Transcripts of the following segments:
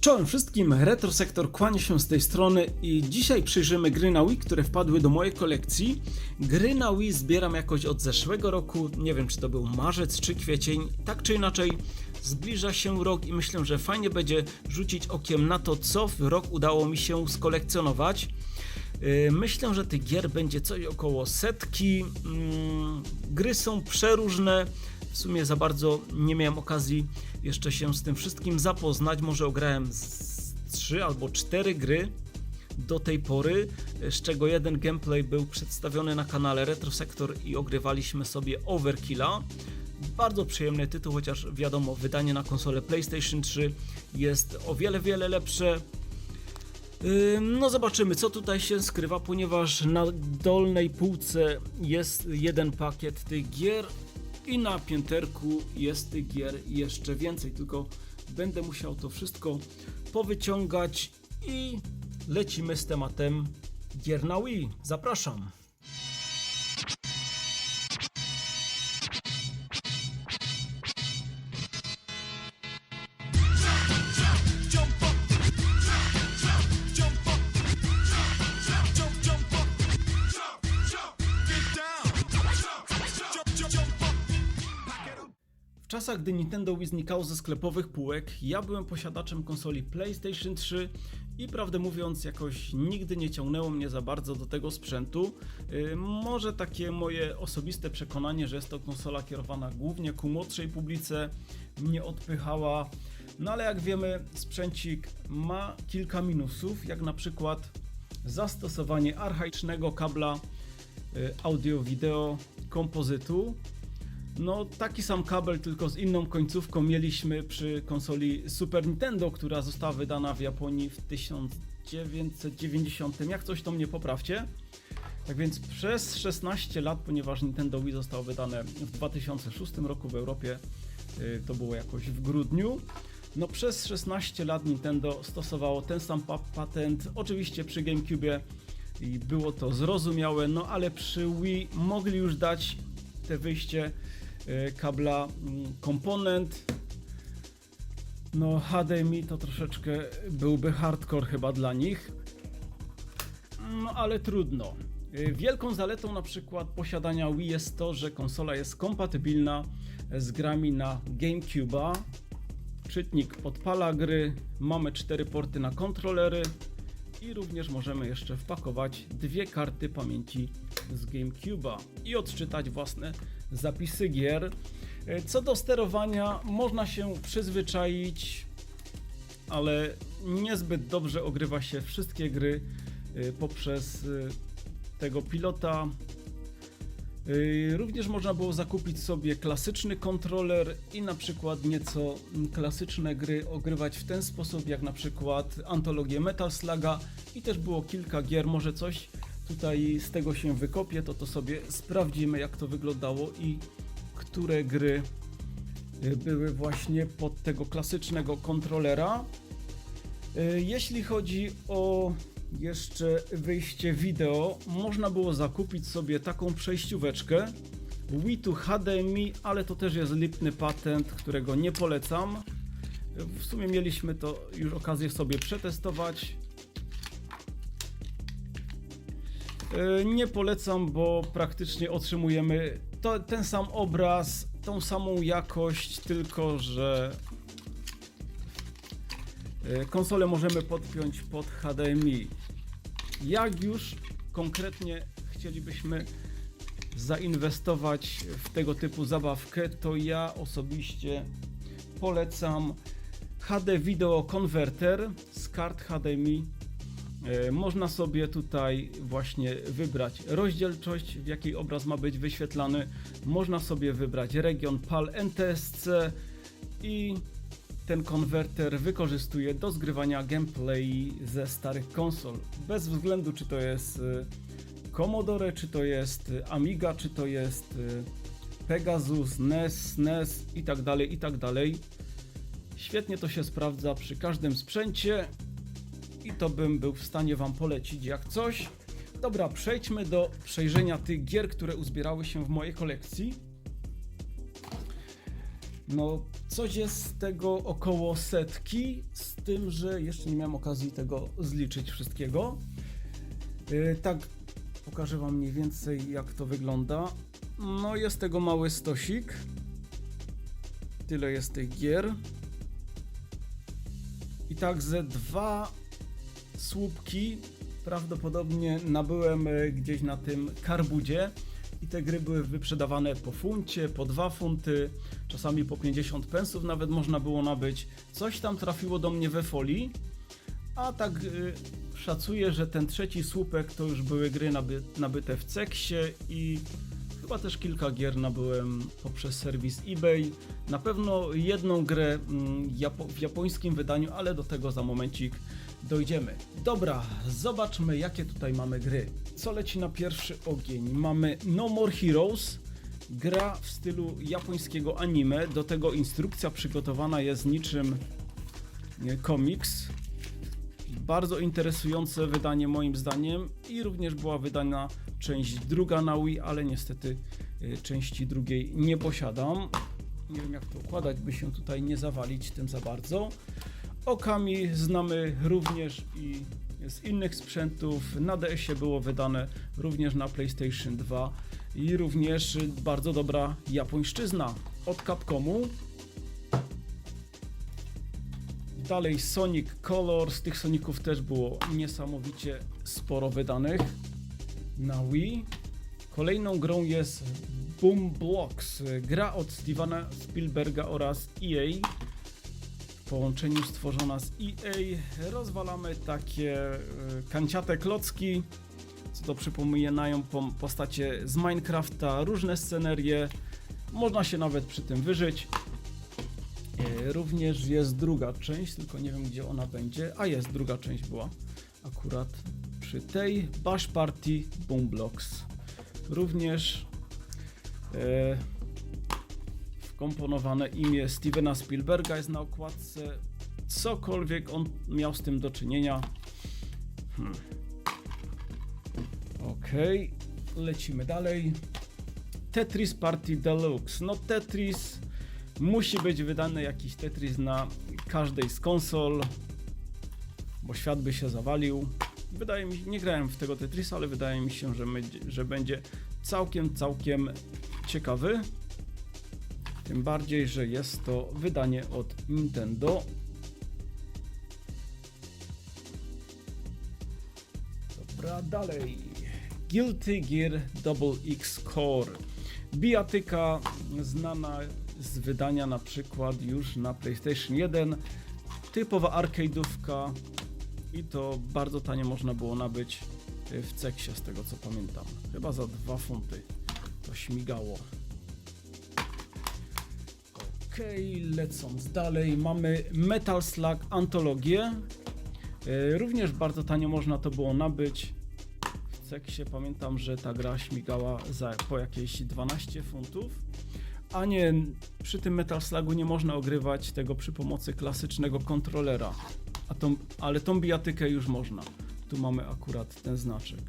Czołem wszystkim, Retrosektor kłania się z tej strony i dzisiaj przyjrzymy gry na Wii, które wpadły do mojej kolekcji. Gry na Wii zbieram jakoś od zeszłego roku, nie wiem czy to był marzec czy kwiecień, tak czy inaczej zbliża się rok i myślę, że fajnie będzie rzucić okiem na to, co w rok udało mi się skolekcjonować. Yy, Myślę, że tych gier będzie coś około setki. Mm, Gry są przeróżne. W sumie za bardzo nie miałem okazji jeszcze się z tym wszystkim zapoznać. Może ograłem z 3 albo 4 gry do tej pory, z czego jeden gameplay był przedstawiony na kanale Retro Sector i ogrywaliśmy sobie Overkilla. Bardzo przyjemny tytuł, chociaż wiadomo, wydanie na konsolę PlayStation 3 jest o wiele, wiele lepsze. No zobaczymy co tutaj się skrywa, ponieważ na dolnej półce jest jeden pakiet tych gier i na pięterku jest tych gier jeszcze więcej, tylko będę musiał to wszystko powyciągać i lecimy z tematem gier na Wii. Zapraszam. Czasach, gdy Nintendo Wii znikało ze sklepowych półek, ja byłem posiadaczem konsoli PlayStation 3 i prawdę mówiąc, jakoś nigdy nie ciągnęło mnie za bardzo do tego sprzętu. Yy, może takie moje osobiste przekonanie, że jest to konsola kierowana głównie ku młodszej publice, mnie odpychała. No ale jak wiemy, sprzęcik ma kilka minusów, jak na przykład zastosowanie archaicznego kabla yy, audio-wideo kompozytu. No, taki sam kabel, tylko z inną końcówką mieliśmy przy konsoli Super Nintendo, która została wydana w Japonii w 1990. Jak coś to mnie poprawcie. Tak więc przez 16 lat, ponieważ Nintendo Wii zostało wydane w 2006 roku w Europie, y, to było jakoś w grudniu. No przez 16 lat Nintendo stosowało ten sam pa- patent, oczywiście przy GameCube i było to zrozumiałe, no ale przy Wii mogli już dać te wyjście kabla mm, komponent. No HDMI to troszeczkę byłby hardcore chyba dla nich. No ale trudno. E, Wielką zaletą na przykład posiadania Wii jest to, że konsola jest kompatybilna z grami na GameCube'a. Czytnik podpala gry, mamy cztery porty na kontrolery i również możemy jeszcze wpakować dwie karty pamięci z GameCube'a i odczytać własne zapisy gier. E, Co do sterowania, można się przyzwyczaić, ale niezbyt dobrze ogrywa się wszystkie gry e, poprzez e, tego pilota. Również można było zakupić sobie klasyczny kontroler i na przykład nieco klasyczne gry ogrywać w ten sposób, jak na przykład antologię Metal Sluga i też było kilka gier, może coś tutaj z tego się wykopie, to to sobie sprawdzimy jak to wyglądało i które gry y, były właśnie pod tego klasycznego kontrolera. Y, Jeśli chodzi o jeszcze wyjście wideo, można było zakupić sobie taką przejścióweczkę Wii to HDMI, ale to też jest lipny patent, którego nie polecam. W sumie mieliśmy to już okazję sobie przetestować. Nie polecam, bo praktycznie otrzymujemy to, ten sam obraz, tą samą jakość, tylko że e, konsolę możemy podpiąć pod HDMI. Jak już konkretnie chcielibyśmy zainwestować w tego typu zabawkę, to ja osobiście polecam HD Video Converter z kart HDMI E, Można sobie tutaj właśnie wybrać rozdzielczość, w jakiej obraz ma być wyświetlany. Można sobie wybrać region PAL NTSC i ten konwerter wykorzystuje do zgrywania gameplay ze starych konsol. Bez względu czy to jest y, Commodore, czy to jest y, Amiga, czy to jest Pegasus, NES, NES i tak dalej, i tak dalej. Świetnie to się sprawdza przy każdym sprzęcie i to bym był w stanie Wam polecić jak coś. Dobra, przejdźmy do przejrzenia tych gier, które uzbierały się w mojej kolekcji. No, Coś jest z tego około setki, z tym, że jeszcze nie miałem okazji tego zliczyć wszystkiego. Yy, tak, pokażę Wam mniej więcej jak to wygląda. No jest tego mały stosik. Tyle jest tych gier. I tak ze dwa słupki prawdopodobnie nabyłem e, gdzieś na tym karbudzie i te gry były wyprzedawane po funcie, po 2 funty, czasami po 50 pensów nawet można było nabyć. Coś tam trafiło do mnie we folii, a tak y, szacuję, że ten trzeci słupek to już były gry naby, nabyte w Ceksie i chyba też kilka gier nabyłem poprzez serwis eBay. Na pewno jedną grę mm, w japońskim wydaniu, ale do tego za momencik dojdziemy. Dobra, zobaczmy jakie tutaj mamy gry. Co leci na pierwszy ogień? Mamy No More Heroes. Gra w stylu japońskiego anime. Do tego instrukcja przygotowana jest niczym komiks. Bardzo interesujące wydanie moim zdaniem i również była wydana część druga na Wii, ale niestety y, części drugiej nie posiadam. Nie wiem jak to układać, by się tutaj nie zawalić tym za bardzo. Okami znamy również i z innych sprzętów. Na DS-ie było wydane również na PlayStation 2 i również bardzo dobra japońszczyzna od Capcomu. Dalej Sonic Colors, tych Soniców też było niesamowicie sporo wydanych na Wii. Kolejną grą jest Boom Blocks, gra od Stevena Spielberga oraz EA. Połączeniu stworzona z EA rozwalamy takie e, kanciate klocki, co to przypominają po- postacie z Minecrafta, różne scenerie. Można się nawet przy tym wyżyć. E, Również jest druga część, tylko nie wiem gdzie ona będzie. A jest, druga część była akurat przy tej Bash Party Boom Blocks. Również e, wkomponowane imię Stevena Spielberga jest na okładce. Cokolwiek on miał z tym do czynienia. Hmm. Okej, lecimy dalej. Tetris Party Deluxe. No Tetris musi być wydany jakiś Tetris na każdej z konsol, bo świat by się zawalił. Wydaje mi się, nie grałem w tego Tetrisa, ale wydaje mi się, że, będzie, że będzie całkiem, całkiem ciekawy. Tym bardziej, że jest to wydanie od Nintendo. Dobra, dalej. Guilty Gear Double X Core. Bijatyka znana z wydania na przykład już na PlayStation 1. Typowa arcade'ówka i to bardzo tanie można było nabyć w Ceksie z tego co pamiętam. Chyba za 2 funty to śmigało. Okej, lecąc dalej, mamy Metal Slug Antologię. Y, Również bardzo tanio można to było nabyć. W Ceksie pamiętam, że ta gra śmigała za po jakieś 12 funtów. A nie, przy tym Metal Slugu nie można ogrywać tego przy pomocy klasycznego kontrolera. A tą, ale tą bijatykę już można. Tu mamy akurat ten znaczek.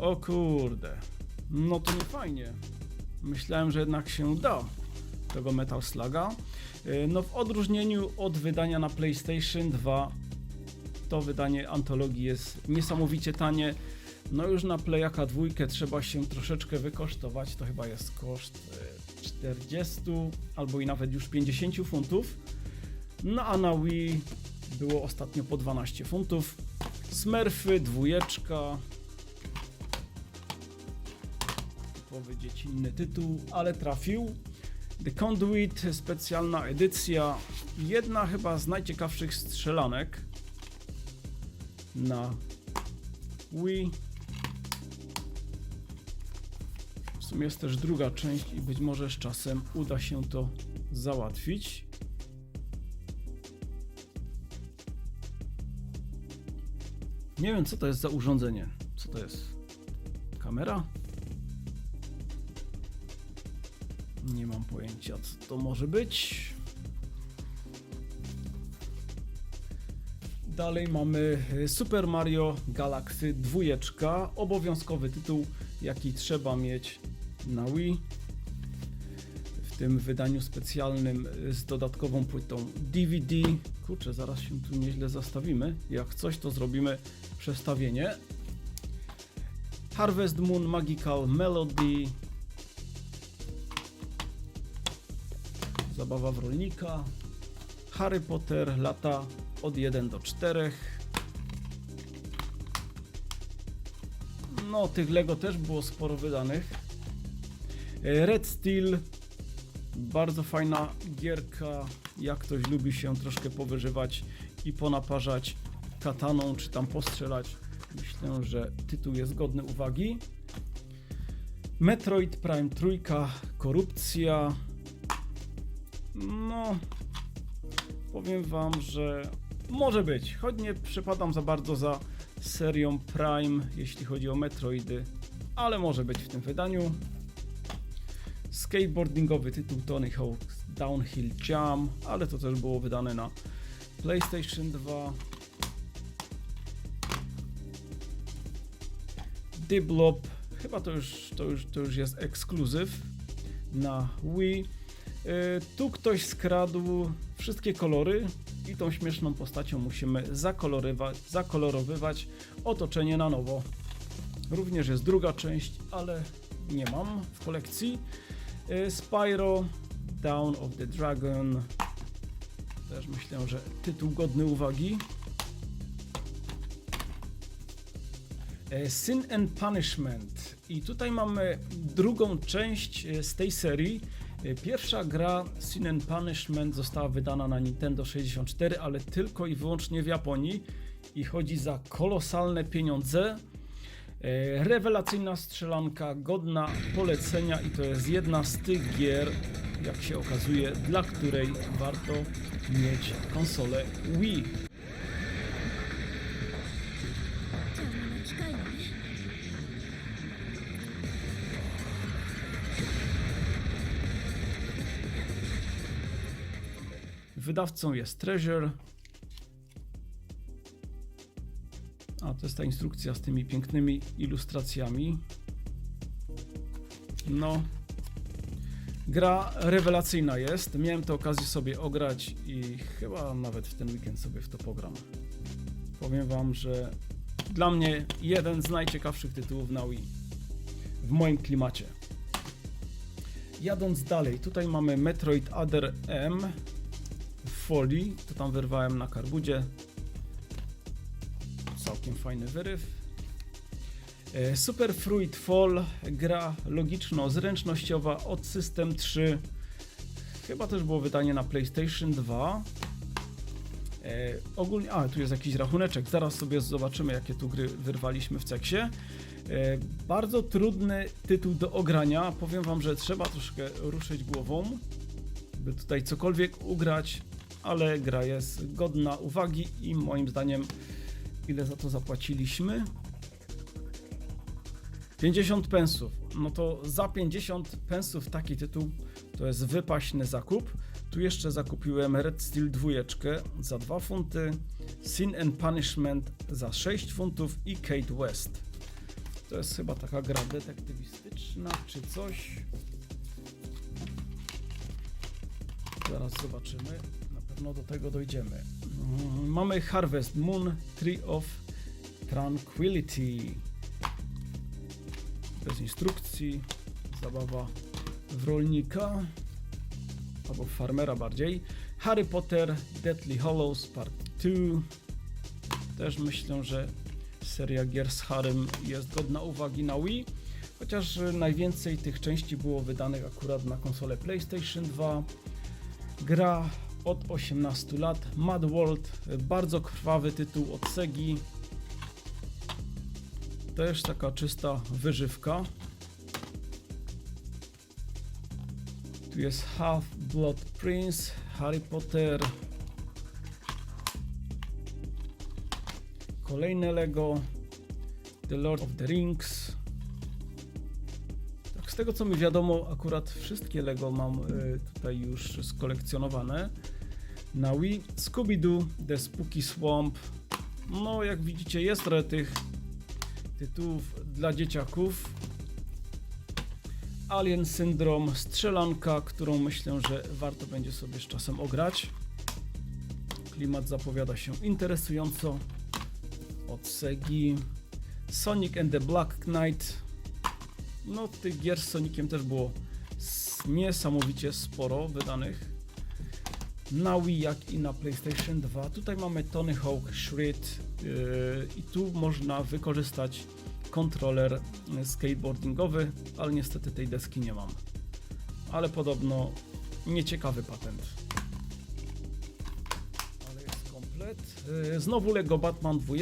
O kurde. No to nie fajnie. Myślałem, że jednak się da tego Metal Sluga. Yy, No w odróżnieniu od wydania na PlayStation 2 to wydanie antologii jest niesamowicie tanie. No już na Playaka dwójkę trzeba się troszeczkę wykosztować. To chyba jest koszt e, 40 albo i nawet już 50 funtów. No a na Wii było ostatnio po 12 funtów. Smurfy, dwójeczka. Typowy dziecinny tytuł, ale trafił. The Conduit, specjalna edycja. Jedna chyba z najciekawszych strzelanek na Wii. W sumie jest też druga część i być może z czasem uda się to załatwić. Nie wiem co to jest za urządzenie. Co to jest? Kamera? Nie mam pojęcia co to może być. Dalej mamy y, Super Mario Galaxy 2, obowiązkowy tytuł, jaki trzeba mieć na Wii. W tym wydaniu specjalnym y, z dodatkową płytą DVD. Kurczę, zaraz się tu nieźle zastawimy. Jak coś, to zrobimy przestawienie. Harvest Moon Magical Melody. Zabawa w rolnika. Harry Potter lata od 1 do 4. No, tych Lego też było sporo wydanych. E, Red Steel. Bardzo fajna gierka. Jak ktoś lubi się troszkę powyżywać i ponaparzać kataną, czy tam postrzelać, myślę, że tytuł jest godny uwagi. Metroid Prime Trójka, Korupcja. No, powiem wam, że może być, choć nie przepadam za bardzo za serią Prime, jeśli chodzi o Metroidy, ale może być w tym wydaniu. Skateboardingowy tytuł Tony Hawk's Downhill Jam, ale to też było wydane na PlayStation 2. Diblob, chyba to już, to już, to już jest ekskluzyw na Wii. Yy, tu ktoś skradł wszystkie kolory i tą śmieszną postacią musimy zakolorywać, zakolorowywać otoczenie na nowo. Również jest druga część, ale nie mam w kolekcji. Yy, Spyro, Down of the Dragon. Też myślę, że tytuł godny uwagi. E, Sin and Punishment. I tutaj mamy drugą część e, z tej serii. E, Pierwsza gra Sin and Punishment została wydana na Nintendo 64, ale tylko i wyłącznie w Japonii i chodzi za kolosalne pieniądze. E, Rewelacyjna strzelanka, godna polecenia i to jest jedna z tych gier, jak się okazuje, dla której warto mieć konsolę Wii. Wydawcą jest Treasure. A to jest ta instrukcja z tymi pięknymi ilustracjami. No. Gra rewelacyjna jest. Miałem tę okazję sobie ograć i chyba nawet w ten weekend sobie w to pogram. Powiem wam, że dla mnie jeden z najciekawszych tytułów na Wii. W moim klimacie. Jadąc dalej, tutaj mamy Metroid Other M folii, to tam wyrwałem na karbudzie. Całkiem fajny wyryw. E, Super Fruit Fall, gra logiczno-zręcznościowa od System 3. Chyba też było wydanie na PlayStation 2. E, ogólnie, a tu jest jakiś rachuneczek, zaraz sobie zobaczymy jakie tu gry wyrwaliśmy w ceksie. E, bardzo trudny tytuł do ogrania, powiem wam, że trzeba troszkę ruszyć głową, by tutaj cokolwiek ugrać, ale gra jest godna uwagi i moim zdaniem ile za to zapłaciliśmy? 50 pensów. No to za 50 pensów taki tytuł to jest wypaśny zakup. Tu jeszcze zakupiłem Red Steel 2 za 2 funty, Sin and Punishment za 6 funtów i Kate West. To jest chyba taka gra detektywistyczna czy coś. Zaraz zobaczymy. Pewno do tego dojdziemy. Mm, Mamy Harvest Moon Tree of Tranquility. Bez instrukcji. Zabawa w rolnika. Albo w farmera bardziej. Harry Potter Deathly Hollows Part 2. Też myślę, że seria gier z Harrym jest godna uwagi na Wii. Chociaż najwięcej tych części było wydanych akurat na konsolę PlayStation 2. Gra od 18 lat. Mad World, bardzo krwawy tytuł od Segi. Też taka czysta wyżywka. Tu jest Half Blood Prince, Harry Potter. Kolejne Lego. The Lord of the Rings. Tak, z tego co mi wiadomo, akurat wszystkie Lego mam y, tutaj już skolekcjonowane. Na Wii Scooby-Doo, The Spooky Swamp. No, jak widzicie, jest trochę tych tytułów dla dzieciaków. Alien Syndrome, strzelanka, którą myślę, że warto będzie sobie z czasem ograć. Klimat zapowiada się interesująco. Od Segi. Sonic and the Black Knight. No, tych gier z Soniciem też było niesamowicie sporo wydanych. Na Wii, jak i na PlayStation 2. Tutaj mamy Tony Hawk Shred yy, i tu można wykorzystać kontroler yy, skateboardingowy, ale niestety tej deski nie mam. Ale podobno nieciekawy patent. Ale jest komplet. Yy, Znowu Lego Batman 2.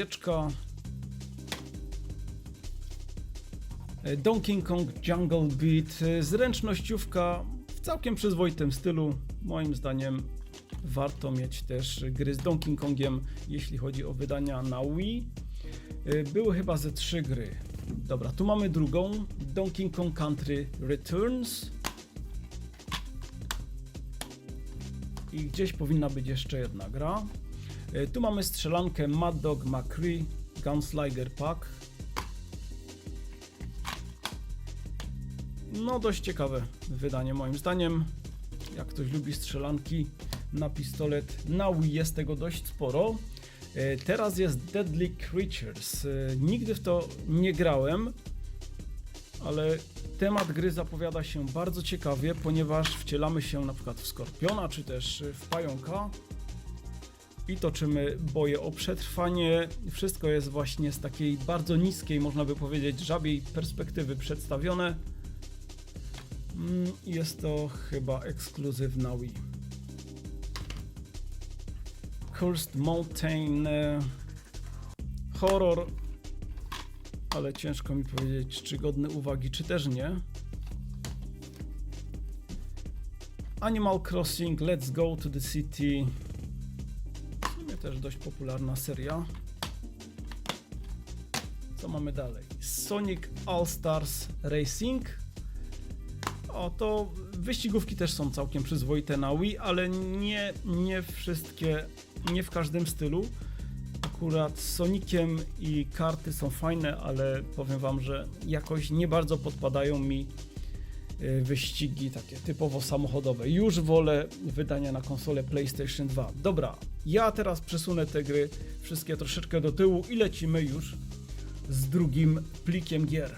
Yy, Donkey Kong Jungle Beat. Yy, Zręcznościówka w całkiem przyzwoitym stylu. Moim zdaniem warto mieć też gry z Donkey Kongiem, jeśli chodzi o wydania na Wii. Y, Były chyba ze trzy gry. Dobra, tu mamy drugą. Donkey Kong Country Returns. I gdzieś powinna być jeszcze jedna gra. Y, Tu mamy strzelankę Mad Dog McCree Gunslinger Pack. No dość ciekawe wydanie moim zdaniem. Jak ktoś lubi strzelanki na pistolet, na Wii jest tego dość sporo. E, Teraz jest Deadly Creatures. E, Nigdy w to nie grałem, ale temat gry zapowiada się bardzo ciekawie, ponieważ wcielamy się na przykład w skorpiona czy też w pająka i toczymy boje o przetrwanie. Wszystko jest właśnie z takiej bardzo niskiej, można by powiedzieć, żabiej perspektywy przedstawione. Mm, Jest to chyba ekskluzyw na Wii. Cursed Mountain e, horror, ale ciężko mi powiedzieć, czy godny uwagi, czy też nie. Animal Crossing Let's Go to the City. W sumie też dość popularna seria. Co mamy dalej? Sonic All Stars Racing. O, to wyścigówki też są całkiem przyzwoite na Wii, ale nie, nie wszystkie, nie w każdym stylu. Akurat z Soniciem i karty są fajne, ale powiem Wam, że jakoś nie bardzo podpadają mi y, wyścigi takie typowo samochodowe. Już wolę wydania na konsolę PlayStation 2. Dobra, ja teraz przesunę te gry wszystkie troszeczkę do tyłu i lecimy już z drugim plikiem gier.